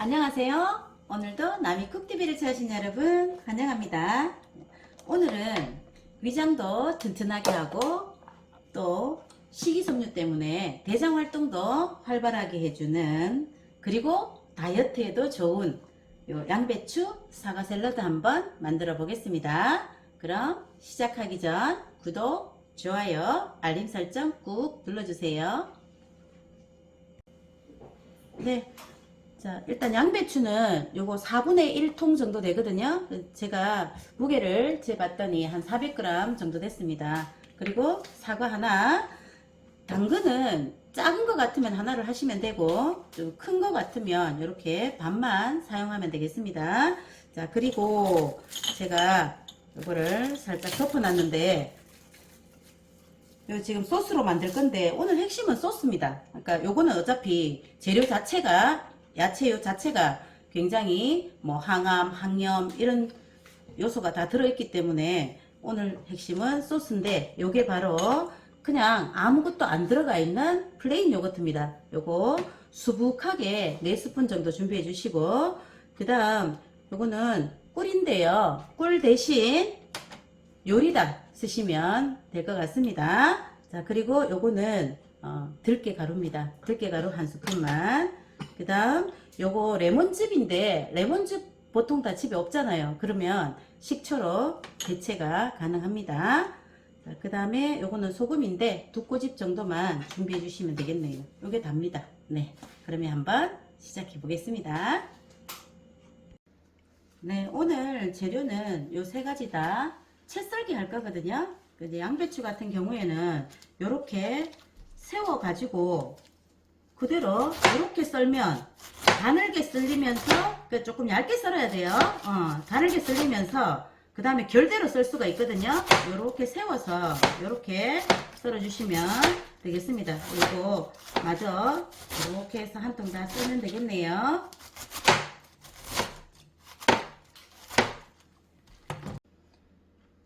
안녕하세요. 오늘도 남이 쿡TV를 찾으신 여러분 환영합니다. 오늘은 위장도 튼튼하게 하고 또 식이섬유 때문에 대장 활동도 활발하게 해주는 그리고 다이어트에도 좋은 요 양배추 사과 샐러드 한번 만들어 보겠습니다. 그럼 시작하기 전 구독, 좋아요, 알림 설정 꾹 눌러주세요. 네. 자, 일단 양배추는 요거 4분의 1통 정도 되거든요. 제가 무게를 재봤더니 한 400g 정도 됐습니다. 그리고 사과 하나, 당근은 작은 거 같으면 하나를 하시면 되고, 좀큰거 같으면 이렇게 반만 사용하면 되겠습니다. 자, 그리고 제가 요거를 살짝 덮어 놨는데, 요 지금 소스로 만들 건데 오늘 핵심은 소스입니다. 그러니까 요거는 어차피 재료 자체가 야채요 자체가 굉장히 뭐 항암, 항염 이런 요소가 다 들어있기 때문에 오늘 핵심은 소스인데 요게 바로 그냥 아무것도 안 들어가 있는 플레인 요거트입니다. 요거 수북하게 4스푼 정도 준비해 주시고 그 다음 요거는 꿀인데요. 꿀 대신 요리다 쓰시면 될 것 같습니다. 자, 그리고 요거는 어, 들깨 가루입니다. 들깨 가루 한 스푼만. 그 다음 요거 레몬즙인데 레몬즙 보통 다 집에 없잖아요. 그러면 식초로 대체가 가능합니다. 자, 그 다음에 요거는 소금인데 두 꼬집 정도만 준비해 주시면 되겠네요. 요게 답니다. 네. 그러면 한번 시작해 보겠습니다. 네, 오늘 재료는 요 세 가지 다 채썰기 할 거거든요. 양배추 같은 경우에는 요렇게 세워 가지고 그대로 이렇게 썰면 가늘게 썰리면서 그 조금 얇게 썰어야 돼요. 어, 가늘게 썰리면서 그 다음에 결대로 썰 수가 있거든요. 이렇게 세워서 이렇게 썰어 주시면 되겠습니다. 그리고 마저 이렇게 해서 한 통다 썰면 되겠네요.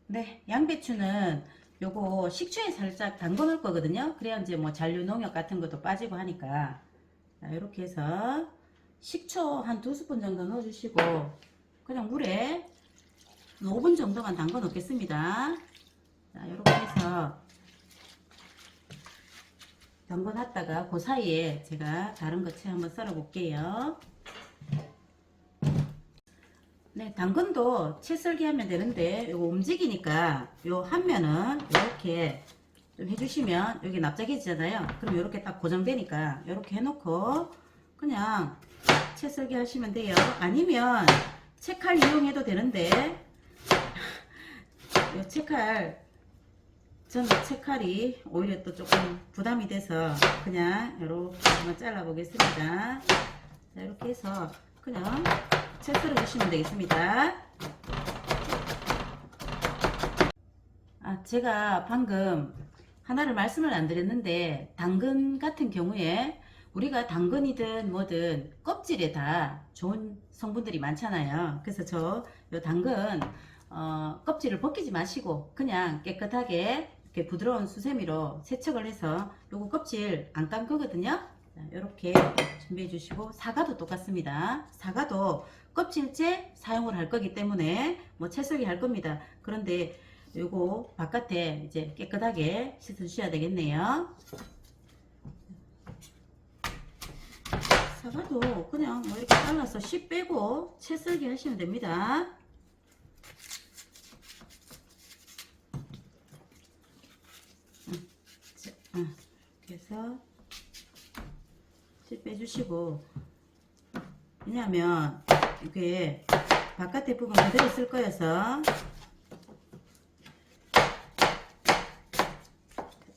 네, 양배추는 요거 식초에 살짝 담궈 놓을 거거든요. 그래야 이제 뭐 잔류 농약 같은 것도 빠지고 하니까. 자, 이렇게 해서 식초 한 두 스푼 정도 넣어 주시고 그냥 물에 5분 정도만 담궈 놓겠습니다. 자, 이렇게 해서 담궈 놨다가 그 사이에 제가 다른 거 채 한번 썰어 볼게요. 네, 당근도 채 썰기 하면 되는데 이거 움직이니까 요 한 면은 이렇게 좀 해주시면 여기 납작해지잖아요. 그럼 이렇게 딱 고정되니까 이렇게 해놓고 그냥 채 썰기 하시면 돼요. 아니면 채칼 이용해도 되는데 이 채칼 저는 채칼이 오히려 또 조금 부담이 돼서 그냥 이렇게 한번 잘라 보겠습니다. 자, 이렇게 해서 그냥 채 썰어 주시면 되겠습니다. 아, 제가 방금 하나를 말씀을 안 드렸는데 당근 같은 경우에 우리가 당근이든 뭐든 껍질에 다 좋은 성분들이 많잖아요. 그래서 저 요 당근 어, 껍질을 벗기지 마시고 그냥 깨끗하게 이렇게 부드러운 수세미로 세척을 해서 요거 껍질 안 깐 거거든요. 이렇게 준비해 주시고 사과도 똑같습니다. 사과도 껍질째 사용을 할 거기 때문에 뭐 채썰기 할 겁니다. 그런데 요거 바깥에 이제 깨끗하게 씻어 주셔야 되겠네요. 사과도 그냥 뭐 이렇게 잘라서 씨 빼고 채썰기 하시면 됩니다. 이렇게 빼주시고. 왜냐하면 이게 바깥에 부분 그대로 쓸 거여서.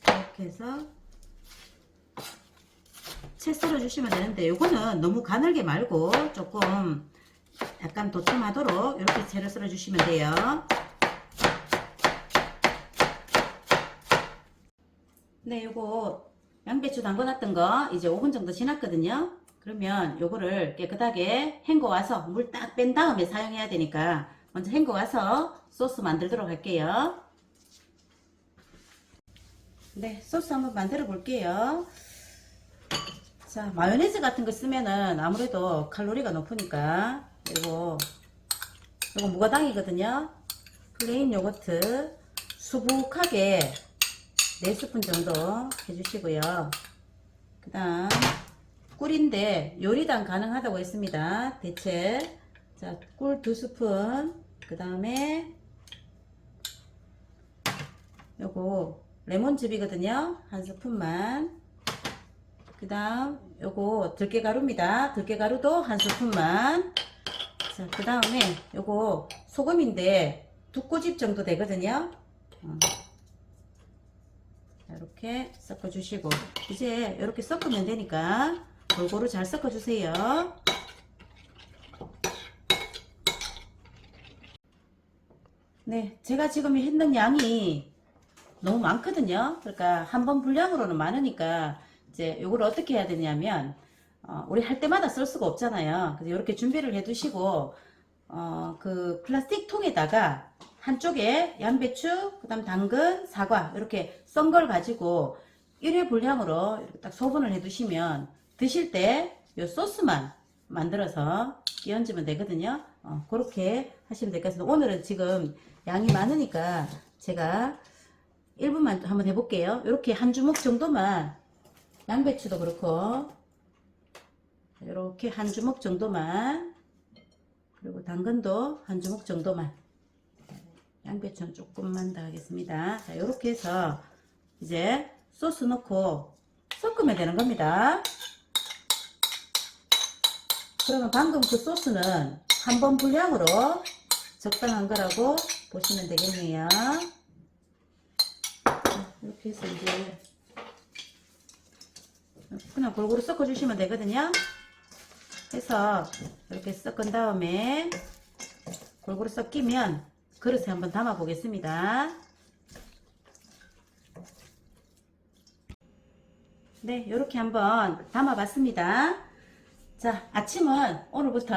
이렇게 해서 채 썰어 주시면 되는데 요거는 너무 가늘게 말고 조금 약간 도톰하도록 이렇게 채를 썰어 주시면 돼요. 네 요거 양배추 담궈놨던 거 이제 5분 정도 지났거든요. 그러면 요거를 깨끗하게 헹궈 와서 물 딱 뺀 다음에 사용해야 되니까 먼저 헹궈 와서 소스 만들도록 할게요. 네 소스 한번 만들어 볼게요. 자, 마요네즈 같은 거 쓰면은 아무래도 칼로리가 높으니까 이거 이거 무가당이거든요. 플레인 요거트 수북하게 4스푼 정도 해주시고요. 그 다음 꿀인데 요리당 가능하다고 했습니다. 대체 자, 꿀 2스푼 그 다음에 요거 레몬즙이거든요. 한 스푼만 그 다음 요거 들깨가루입니다. 들깨가루도 한 스푼만 자, 그 다음에 요거 소금인데 두 꼬집 정도 되거든요. 이렇게 섞어주시고 이제 이렇게 섞으면 되니까 골고루 잘 섞어주세요. 네, 제가 지금 했는 양이 너무 많거든요. 그러니까 한 번 분량으로는 많으니까 이제 요걸 어떻게 해야 되냐면 어, 우리 할 때마다 쓸 수가 없잖아요. 그래서 이렇게 준비를 해 두시고 어, 그 플라스틱 통에다가 한쪽에 양배추, 그 다음 당근, 사과 이렇게 썬 걸 가지고 1회 분량으로 이렇게 딱 소분을 해 두시면 드실 때요 소스만 만들어서 끼얹으면 되거든요. 어, 그렇게 하시면 될 것 같습니다. 오늘은 지금 양이 많으니까 제가 1분만 한번 해볼게요. 이렇게 한 주먹 정도만 양배추도 그렇고 이렇게 한 주먹 정도만 그리고 당근도 한 주먹 정도만 양배추는 조금만 더 하겠습니다. 자, 이렇게 해서 이제 소스 넣고 섞으면 되는 겁니다. 그러면 방금 그 소스는 한 번 분량으로 적당한 거라고 보시면 되겠네요. 자, 이렇게 해서 이제 그냥 골고루 섞어주시면 되거든요. 해서 이렇게 섞은 다음에 골고루 섞이면 그릇에 한번 담아 보겠습니다. 네, 이렇게 한번 담아 봤습니다. 자, 아침은 오늘부터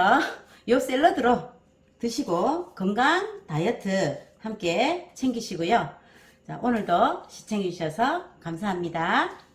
요 샐러드로 드시고 건강 다이어트 함께 챙기시고요. 자, 오늘도 시청해 주셔서 감사합니다.